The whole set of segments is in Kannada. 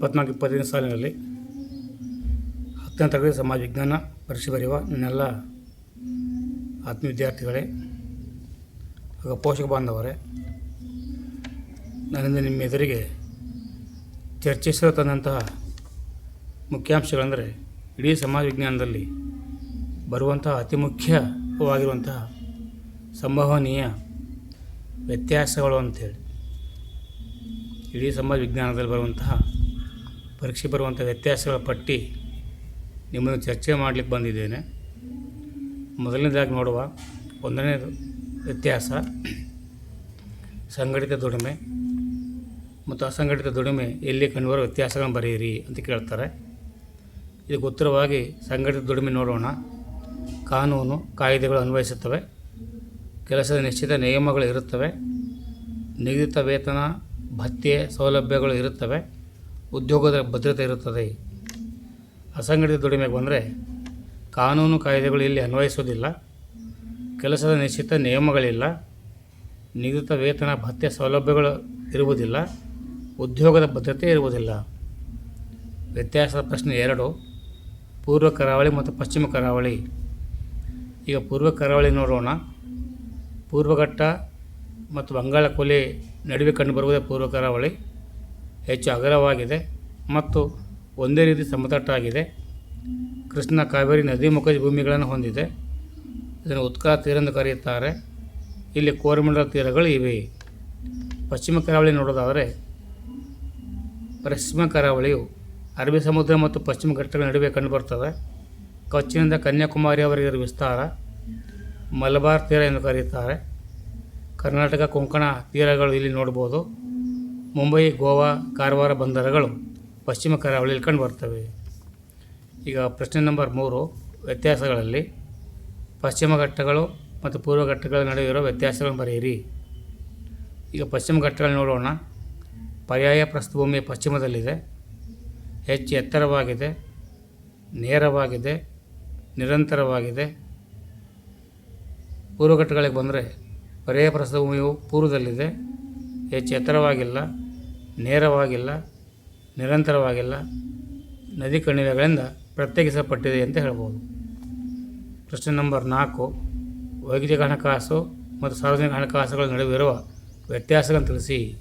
ಇಪ್ಪತ್ನಾಲ್ಕು ಇಪ್ಪತ್ತೈದು ಸಾಲಿನಲ್ಲಿ ಹತ್ತನೇ ತರಗತಿ ಸಮಾಜ ವಿಜ್ಞಾನ ಪರೀಕ್ಷೆ ಬರೆಯುವ ನನ್ನೆಲ್ಲ ಆತ್ಮ ವಿದ್ಯಾರ್ಥಿಗಳೇ ಹಾಗೂ ಪೋಷಕ ಬಾಂಧವರೇ, ನನ್ನಿಂದ ನಿಮ್ಮ ಎದುರಿಗೆ ಚರ್ಚಿಸಲು ತಂದಂತಹ ಮುಖ್ಯಾಂಶಗಳೆಂದರೆ ಇಡೀ ಸಮಾಜ ವಿಜ್ಞಾನದಲ್ಲಿ ಬರುವಂತಹ ಅತಿ ಮುಖ್ಯವಾಗಿರುವಂತಹ ಸಂಭವನೀಯ ವ್ಯತ್ಯಾಸಗಳು ಅಂಥೇಳಿ. ಇಡೀ ಸಮಾಜ ವಿಜ್ಞಾನದಲ್ಲಿ ಬರುವಂತಹ ಪರೀಕ್ಷೆ ಬರುವಂಥ ವ್ಯತ್ಯಾಸಗಳ ಪಟ್ಟಿ ನಿಮ್ಮನ್ನು ಚರ್ಚೆ ಮಾಡಲಿಕ್ಕೆ ಬಂದಿದ್ದೇನೆ. ಮೊದಲನೇದಾಗಿ ನೋಡುವ ಒಂದನೇದು ವ್ಯತ್ಯಾಸ, ಸಂಘಟಿತ ದುಡಿಮೆ ಮತ್ತು ಅಸಂಘಟಿತ ದುಡಿಮೆ ಎಲ್ಲಿ ಕಂಡುಬರೋ ವ್ಯತ್ಯಾಸಗಳನ್ನು ಬರೆಯಿರಿ ಅಂತ ಕೇಳ್ತಾರೆ. ಇದಕ್ಕೆ ಉತ್ತರವಾಗಿ ಸಂಘಟಿತ ದುಡಿಮೆ ನೋಡೋಣ. ಕಾನೂನು ಕಾಯ್ದೆಗಳು ಅನ್ವಯಿಸುತ್ತವೆ. ಕೆಲಸದ ನಿಶ್ಚಿತ ನಿಯಮಗಳು ಇರುತ್ತವೆ. ನಿಗದಿತ ವೇತನ, ಭತ್ಯೆ ಸೌಲಭ್ಯಗಳು ಇರುತ್ತವೆ. ಉದ್ಯೋಗದ ಭದ್ರತೆ ಇರುತ್ತದೆ. ಅಸಂಘಟಿತ ದುಡಿಮೆಗೆ ಬಂದರೆ ಕಾನೂನು ಕಾಯ್ದೆಗಳು ಇಲ್ಲಿ ಅನ್ವಯಿಸುವುದಿಲ್ಲ. ಕೆಲಸದ ನಿಶ್ಚಿತ ನಿಯಮಗಳಿಲ್ಲ. ನಿಗದಿತ ವೇತನ, ಭತ್ಯೆ ಸೌಲಭ್ಯಗಳು ಇರುವುದಿಲ್ಲ. ಉದ್ಯೋಗದ ಭದ್ರತೆ ಇರುವುದಿಲ್ಲ. ವ್ಯತ್ಯಾಸದ ಪ್ರಶ್ನೆ ಎರಡು. ಪೂರ್ವ ಕರಾವಳಿ ಮತ್ತು ಪಶ್ಚಿಮ ಕರಾವಳಿ. ಈಗ ಪೂರ್ವ ಕರಾವಳಿ ನೋಡೋಣ. ಪೂರ್ವಘಟ್ಟ ಮತ್ತು ಬಂಗಾಳ ಕೊಲೆ ನಡುವೆ ಕಂಡುಬರುವುದೇ ಪೂರ್ವ ಕರಾವಳಿ. ಹೆಚ್ಚು ಅಗಲವಾಗಿದೆ ಮತ್ತು ಒಂದೇ ರೀತಿ ಸಮತಟ್ಟಾಗಿದೆ. ಕೃಷ್ಣ ಕಾವೇರಿ ನದಿ ಮುಖಜ ಭೂಮಿಗಳನ್ನು ಹೊಂದಿದೆ. ಇದನ್ನು ಉತ್ಕಲ ತೀರ ಎಂದು ಕರೆಯುತ್ತಾರೆ. ಇಲ್ಲಿ ಕೋರಮಂಡಲ ತೀರಗಳು ಇವೆ. ಪಶ್ಚಿಮ ಕರಾವಳಿ ನೋಡೋದಾದರೆ ಪಶ್ಚಿಮ ಕರಾವಳಿಯು ಅರಬ್ಬಿ ಸಮುದ್ರ ಮತ್ತು ಪಶ್ಚಿಮ ಘಟ್ಟಗಳ ನಡುವೆ ಕಂಡುಬರ್ತದೆ ಕಚ್ಚಿನಿಂದ ಕನ್ಯಾಕುಮಾರಿಯವರೆಗೆ ವಿಸ್ತಾರ ಮಲಬಾರ್ ತೀರ ಎಂದು ಕರೆಯುತ್ತಾರೆ. ಕರ್ನಾಟಕ ಕೊಂಕಣ ತೀರಗಳು ಇಲ್ಲಿ ನೋಡ್ಬೋದು ಮುಂಬೈ, ಗೋವಾ, ಕಾರವಾರ ಬಂದರಗಳು ಪಶ್ಚಿಮ ಕರಾವಳಿಯಲ್ಲಿ ಕಂಡುಬರ್ತವೆ ಈಗ ಪ್ರಶ್ನೆ ನಂಬರ್ ಮೂರು, ವ್ಯತ್ಯಾಸಗಳಲ್ಲಿ ಪಶ್ಚಿಮ ಘಟ್ಟಗಳು ಮತ್ತು ಪೂರ್ವ ಘಟ್ಟಗಳ ನಡುವೆ ಇರೋ ವ್ಯತ್ಯಾಸಗಳನ್ನು ಬರೆಯಿರಿ. ಈಗ ಪಶ್ಚಿಮ ಘಟ್ಟಗಳು ನೋಡೋಣ. ಪರ್ಯಾಯ ಪ್ರಸ್ಥಭೂಮಿ ಪಶ್ಚಿಮದಲ್ಲಿದೆ. ಹೆಚ್ಚು ಎತ್ತರವಾಗಿದೆ, ನೇರವಾಗಿದೆ, ನಿರಂತರವಾಗಿದೆ. ಪೂರ್ವ ಘಟ್ಟಗಳಿಗೆ ಬಂದರೆ ಪರ್ಯಾಯ ಪ್ರಸ್ಥಭೂಮಿಯು ಪೂರ್ವದಲ್ಲಿದೆ, ಹೆಚ್ಚು ಎತ್ತರವಾಗಿಲ್ಲ. ನೇರವಾಗಿಲ್ಲ, ನಿರಂತರವಾಗಿಲ್ಲ, ನದಿ ಕಣಿವೆಗಳಿಂದ ಪ್ರತ್ಯೇಕಿಸಲ್ಪಟ್ಟಿದೆ ಅಂತ ಹೇಳ್ಬೋದು. ಪ್ರಶ್ನೆ ನಂಬರ್ ನಾಲ್ಕು ವೈಯಕ್ತಿಕ ಹಣಕಾಸು ಮತ್ತು ಸಾರ್ವಜನಿಕ ಹಣಕಾಸುಗಳ ನಡುವೆ ಇರುವ ವ್ಯತ್ಯಾಸಗಳನ್ನು ತಿಳಿಸಿ.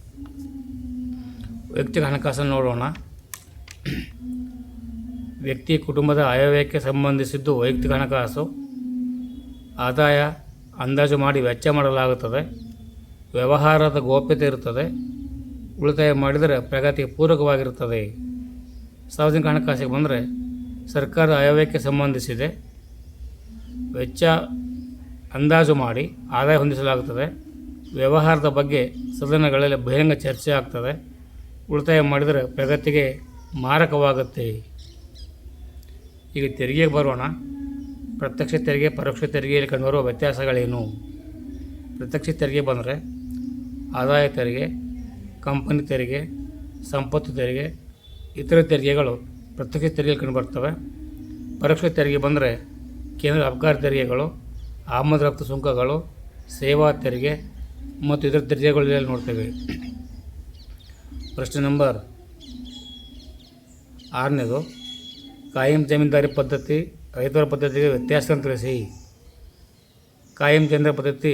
ವೈಯಕ್ತಿಕ ಹಣಕಾಸನ್ನು ನೋಡೋಣ. ವ್ಯಕ್ತಿ ಕುಟುಂಬದ ಆಯವ್ಯಯಕ್ಕೆ ಸಂಬಂಧಿಸಿದ್ದು ವೈಯಕ್ತಿಕ ಹಣಕಾಸು. ಆದಾಯ ಅಂದಾಜು ಮಾಡಿ ವೆಚ್ಚ ಮಾಡಲಾಗುತ್ತದೆ. ವ್ಯವಹಾರದ ಗೋಪ್ಯತೆ ಇರುತ್ತದೆ. ಉಳಿತಾಯ ಮಾಡಿದರೆ ಪ್ರಗತಿಗೆ ಪೂರಕವಾಗಿರುತ್ತದೆ. ಸಾರ್ವಜನಿಕ ಹಣಕಾಸಿಗೆ ಬಂದರೆ ಸರ್ಕಾರದ ಆಯವ್ಯಕ್ಕೆ ಸಂಬಂಧಿಸಿದೆ. ವೆಚ್ಚ ಅಂದಾಜು ಮಾಡಿ ಆದಾಯ ಹೊಂದಿಸಲಾಗುತ್ತದೆ. ವ್ಯವಹಾರದ ಬಗ್ಗೆ ಸದನಗಳಲ್ಲಿ ಬಹಿರಂಗ ಚರ್ಚೆ ಆಗ್ತದೆ. ಉಳಿತಾಯ ಮಾಡಿದರೆ ಪ್ರಗತಿಗೆ ಮಾರಕವಾಗುತ್ತೆ. ಈಗ ತೆರಿಗೆಗೆ ಬರೋಣ. ಪ್ರತ್ಯಕ್ಷ ತೆರಿಗೆ, ಪರೋಕ್ಷ ತೆರಿಗೆಯಲ್ಲಿ ಕಂಡುಬರುವ ವ್ಯತ್ಯಾಸಗಳೇನು? ಪ್ರತ್ಯಕ್ಷ ತೆರಿಗೆ ಬಂದರೆ ಆದಾಯ ತೆರಿಗೆ ಕಂಪನಿ ತೆರಿಗೆ, ಸಂಪತ್ತು ತೆರಿಗೆ, ಇತರ ತೆರಿಗೆಗಳು ಪ್ರತ್ಯಕ್ಷ ತೆರಿಗೆಯಲ್ಲಿ ಕಂಡುಬರ್ತವೆ. ಪರೋಕ್ಷ ತೆರಿಗೆ ಬಂದರೆ ಕೇಂದ್ರ ಅಬಕಾರಿ ತೆರಿಗೆಗಳು, ಆಮದು ರಫ್ತು ಸುಂಕಗಳು, ಸೇವಾ ತೆರಿಗೆ ಮತ್ತು ಇತರ ತೆರಿಗೆಗಳು ಇಲ್ಲಿ ನೋಡ್ತೇವೆ. ಪ್ರಶ್ನೆ ನಂಬರ್ ಆರನೇದು, ಕಾಯಂ ಜಮೀನ್ದಾರಿ ಪದ್ಧತಿ ರೈತರ ಪದ್ಧತಿಗೆ ವ್ಯತ್ಯಾಸವನ್ನು ತಿಳಿಸಿ. ಕಾಯಂ ಜಮೀನ್ದಾರಿ ಪದ್ಧತಿ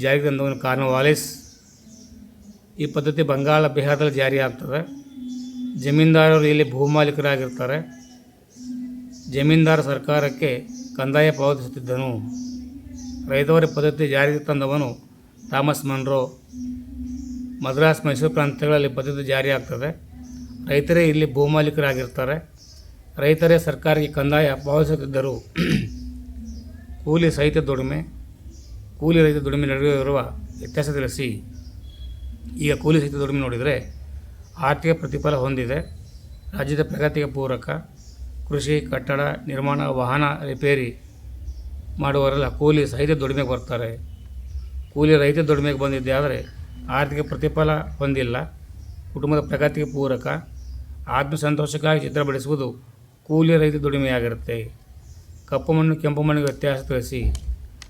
ಜಾರಿಗೆ ಕಾರಣ ಕಾರ್ನವಾಲಿಸ್ ಈ ಪದ್ಧತಿ ಬಂಗಾಳ ಬಿಹಾರದಲ್ಲಿ ಜಾರಿಯಾಗ್ತದೆ ಜಮೀನ್ದಾರರು ಇಲ್ಲಿ ಭೂಮಾಲೀಕರಾಗಿರ್ತಾರೆ ಜಮೀನ್ದಾರ ಸರ್ಕಾರಕ್ಕೆ ಕಂದಾಯ ಪಾವತಿಸುತ್ತಿದ್ದನು. ರೈತವರಿ ಪದ್ಧತಿ ಜಾರಿಗೆ ತಂದವನು ಥಾಮಸ್ ಮನ್ರೋ. ಮದ್ರಾಸ್, ಮೈಸೂರು ಪ್ರಾಂತ್ಯಗಳಲ್ಲಿ ಪದ್ಧತಿ ಜಾರಿ ಆಗ್ತದೆ. ರೈತರೇ ಇಲ್ಲಿ ಭೂಮಾಲೀಕರಾಗಿರ್ತಾರೆ ರೈತರೇ ಸರ್ಕಾರಕ್ಕೆ ಕಂದಾಯ ಪಾವತಿಸುತ್ತಿದ್ದರು ಕೂಲಿ ಸಹಿತ ದುಡಿಮೆ, ಕೂಲಿ ರೈತ ದುಡಿಮೆ ನಡುವೆ ಇರುವ ವ್ಯತ್ಯಾಸ ತಿಳಿಸಿ ಈಗ ಕೂಲಿ ಸಹಿತ ದುಡಿಮೆ ನೋಡಿದರೆ ಆರ್ಥಿಕ ಪ್ರತಿಫಲ ಹೊಂದಿದೆ. ರಾಜ್ಯದ ಪ್ರಗತಿಗೆ ಪೂರಕ ಕೃಷಿ, ಕಟ್ಟಡ, ನಿರ್ಮಾಣ, ವಾಹನ ರಿಪೇರಿ ಮಾಡುವವರೆಲ್ಲ ಕೂಲಿ ಸಹಿತ ದುಡಿಮೆಗೆ ಬರ್ತಾರೆ. ಕೂಲಿ ರೈತ ದುಡಿಮೆಗೆ ಬಂದಿದ್ದೆ ಆದರೆ ಆರ್ಥಿಕ ಪ್ರತಿಫಲ ಹೊಂದಿಲ್ಲ. ಕುಟುಂಬದ ಪ್ರಗತಿಗೆ ಪೂರಕ ಆತ್ಮಸಂತೋಷಕ್ಕಾಗಿ ಚಿತ್ರ ಬಿಡಿಸುವುದು ಕೂಲಿ ರೈತ ದುಡಿಮೆಯಾಗಿರುತ್ತೆ. ಕಪ್ಪು ಮಣ್ಣು, ಕೆಂಪು ಮಣ್ಣಿಗೆ ವ್ಯತ್ಯಾಸ ತಿಳಿಸಿ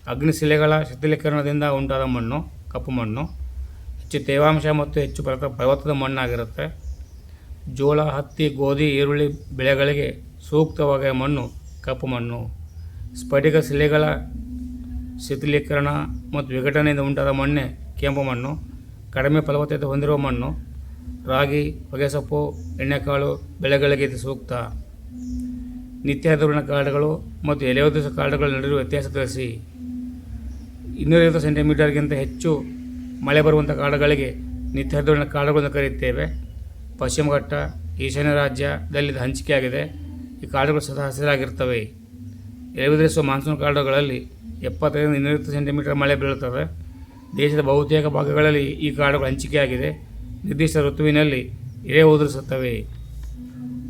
ಅಗ್ನಿಶಿಲೆಗಳ ಶಿಥಿಲೀಕರಣದಿಂದ ಉಂಟಾದ ಮಣ್ಣು, ಕಪ್ಪು ಮಣ್ಣು. ಹೆಚ್ಚು ತೇವಾಂಶ ಮತ್ತು ಹೆಚ್ಚು ಪರ್ವತ ಫಲವತ್ತದ ಮಣ್ಣಾಗಿರುತ್ತೆ. ಜೋಳ, ಹತ್ತಿ, ಗೋಧಿ, ಈರುಳ್ಳಿ ಬೆಳೆಗಳಿಗೆ ಸೂಕ್ತವಾದ ಮಣ್ಣು ಕಪ್ಪು ಮಣ್ಣು. ಸ್ಫಟಿಕ ಶಿಲೆಗಳ ಶಿಥಿಲೀಕರಣ ಮತ್ತು ವಿಘಟನೆಯಿಂದ ಉಂಟಾದ ಮಣ್ಣೆ ಕೆಂಪು ಮಣ್ಣು. ಕಡಿಮೆ ಫಲವತ್ತತೆ ಹೊಂದಿರುವ ಮಣ್ಣು. ರಾಗಿ, ಹೊಗೆಸೊಪ್ಪು, ಎಣ್ಣೆಕಾಳು ಬೆಳೆಗಳಿಗೆ ಇದು ಸೂಕ್ತ. ನಿತ್ಯ ಹರಿದ್ವರ್ಣ ಕಾಡುಗಳು ಮತ್ತು ಎಲೆಯುದ್ದಿಸ ಕಾಡುಗಳ ನಡುವೆ ವ್ಯತ್ಯಾಸ ತಿಳಿಸಿ. ಇನ್ನೂರೈವತ್ತು ಸೆಂಟಿಮೀಟರ್ಗಿಂತ ಹೆಚ್ಚು ಮಳೆ ಬರುವಂಥ ಕಾಡುಗಳಿಗೆ ನಿತ್ಯ ಹರಿದ್ವರ್ಣ ಕಾಡುಗಳನ್ನು ಕರೆಯುತ್ತೇವೆ. ಪಶ್ಚಿಮ ಘಟ್ಟ, ಈಶಾನ್ಯ ರಾಜ್ಯದಲ್ಲಿ ಹಂಚಿಕೆಯಾಗಿದೆ. ಈ ಕಾಡುಗಳು ಸದಾ ಹಸಿರಾಗಿರ್ತವೆ ಎಳೆಯುವುದರಿಸುವ ಮಾನ್ಸೂನ್ ಕಾಡುಗಳಲ್ಲಿ ಎಪ್ಪತ್ತೈದರಿಂದ ಇನ್ನೂರು ಸೆಂಟಿಮೀಟರ್ ಮಳೆ ಬೀಳುತ್ತದೆ. ದೇಶದ ಬಹುತೇಕ ಭಾಗಗಳಲ್ಲಿ ಈ ಕಾಡುಗಳು ಹಂಚಿಕೆಯಾಗಿದೆ. ನಿರ್ದಿಷ್ಟ ಋತುವಿನಲ್ಲಿ ಎಳೆ ಉದುರಿಸುತ್ತವೆ.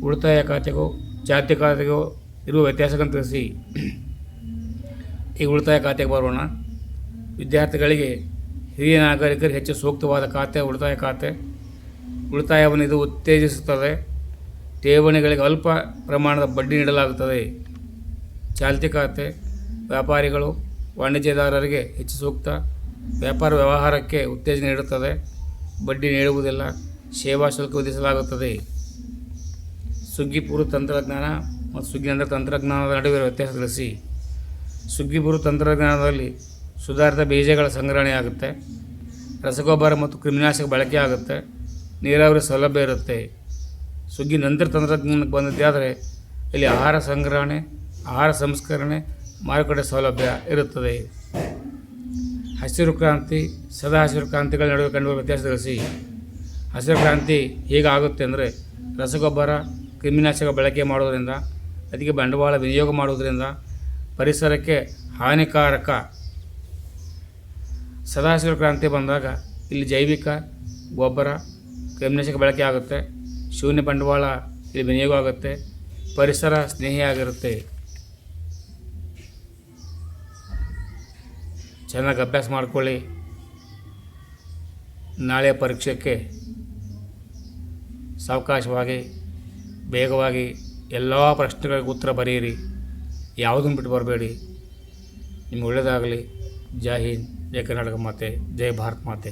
ಉಳಿತಾಯ ಖಾತೆಗೂ, ಜಾತಿ ಖಾತೆಗೂ ಇರುವ ವ್ಯತ್ಯಾಸಗಳನ್ನು ತಿಳಿಸಿ. ಈ ಉಳಿತಾಯ ಖಾತೆಗೆ ಬರೋಣ. ವಿದ್ಯಾರ್ಥಿಗಳಿಗೆ ಹಿರಿಯ ನಾಗರಿಕರಿಗೆ ಹೆಚ್ಚು ಸೂಕ್ತವಾದ ಖಾತೆ, ಉಳಿತಾಯ ಖಾತೆ. ಉಳಿತಾಯವನ್ನು ಇದು ಉತ್ತೇಜಿಸುತ್ತದೆ. ಠೇವಣಿಗಳಿಗೆ ಅಲ್ಪ ಪ್ರಮಾಣದ ಬಡ್ಡಿ ನೀಡಲಾಗುತ್ತದೆ. ಚಾಲ್ತಿ ಖಾತೆ, ವ್ಯಾಪಾರಿಗಳು, ವಾಣಿಜ್ಯದಾರರಿಗೆ ಹೆಚ್ಚು ಸೂಕ್ತ. ವ್ಯಾಪಾರ ವ್ಯವಹಾರಕ್ಕೆ ಉತ್ತೇಜನ ನೀಡುತ್ತದೆ. ಬಡ್ಡಿ ನೀಡುವುದಿಲ್ಲ. ಸೇವಾ ಶುಲ್ಕ ವಿಧಿಸಲಾಗುತ್ತದೆ. ಸುಗ್ಗಿಪೂರ್ವ ತಂತ್ರಜ್ಞಾನ ಮತ್ತು ಸುಗ್ಗಿ ನಂತರ ತಂತ್ರಜ್ಞಾನದ ನಡುವೆ ವ್ಯತ್ಯಾಸ ತಿಳಿಸಿ. ತಂತ್ರಜ್ಞಾನದಲ್ಲಿ ಸುಧಾರಿತ ಬೀಜಗಳ ಸಂಗ್ರಹಣೆ ಆಗುತ್ತೆ. ರಸಗೊಬ್ಬರ ಮತ್ತು ಕ್ರಿಮಿನಾಶಕ ಬಳಕೆ ಆಗುತ್ತೆ. ನೀರಾವರಿ ಸೌಲಭ್ಯ ಇರುತ್ತೆ. ಸುಗ್ಗಿ ನಂತರ ತಂತ್ರಜ್ಞಾನಕ್ಕೆ ಬಂದಿದ್ದಾದರೆ ಇಲ್ಲಿ ಆಹಾರ ಸಂಗ್ರಹಣೆ, ಆಹಾರ ಸಂಸ್ಕರಣೆ, ಮಾರುಕಟ್ಟೆ ಸೌಲಭ್ಯ ಇರುತ್ತದೆ. ಹಸಿರು ಕ್ರಾಂತಿ ಸದಾ ಹಸಿರು ಕ್ರಾಂತಿಗಳ ನಡುವೆ ಕಂಡುಬರುವ ವ್ಯತ್ಯಾಸ ತಿಳಿಸಿ. ಹಸಿರು ಕ್ರಾಂತಿ ಹೇಗಾಗುತ್ತೆ ಅಂದರೆ ರಸಗೊಬ್ಬರ, ಕ್ರಿಮಿನಾಶಕ ಬಳಕೆ ಮಾಡೋದರಿಂದ ಅದಕ್ಕೆ ಬಂಡವಾಳ ವಿನಿಯೋಗ ಮಾಡುವುದರಿಂದ ಪರಿಸರಕ್ಕೆ ಹಾನಿಕಾರಕ ಸದಾ ಹಸಿರು ಕ್ರಾಂತಿ ಬಂದಾಗ ಇಲ್ಲಿ ಜೈವಿಕ, ಗೊಬ್ಬರ, ಕ್ರಿಮಿನಾಶಕ ಬಳಕೆ ಆಗುತ್ತೆ. ಶೂನ್ಯ ಬಂಡವಾಳ ಇಲ್ಲಿ ವಿನಿಯೋಗ ಆಗುತ್ತೆ. ಪರಿಸರ ಸ್ನೇಹಿಯಾಗಿರುತ್ತೆ. ಚೆನ್ನಾಗಿ ಅಭ್ಯಾಸ ಮಾಡ್ಕೊಳ್ಳಿ. ನಾಳೆ ಪರೀಕ್ಷೆಗೆ ಸಾವಕಾಶವಾಗಿ ಬೇಗವಾಗಿ ಎಲ್ಲ ಪ್ರಶ್ನೆಗಳಿಗೆ ಉತ್ತರ ಬರೆಯಿರಿ. ಯಾವುದನ್ನು ಬಿಟ್ಟು ಬರಬೇಡಿ. ನಿಮ್ಗೆ ಒಳ್ಳೆಯದಾಗಲಿ. ಜೈ ಹಿಂದ್. ಜೈ ಕರ್ನಾಟಕ ಮಾತೆ ಜೈ ಭಾರತ್ ಮಾತೆ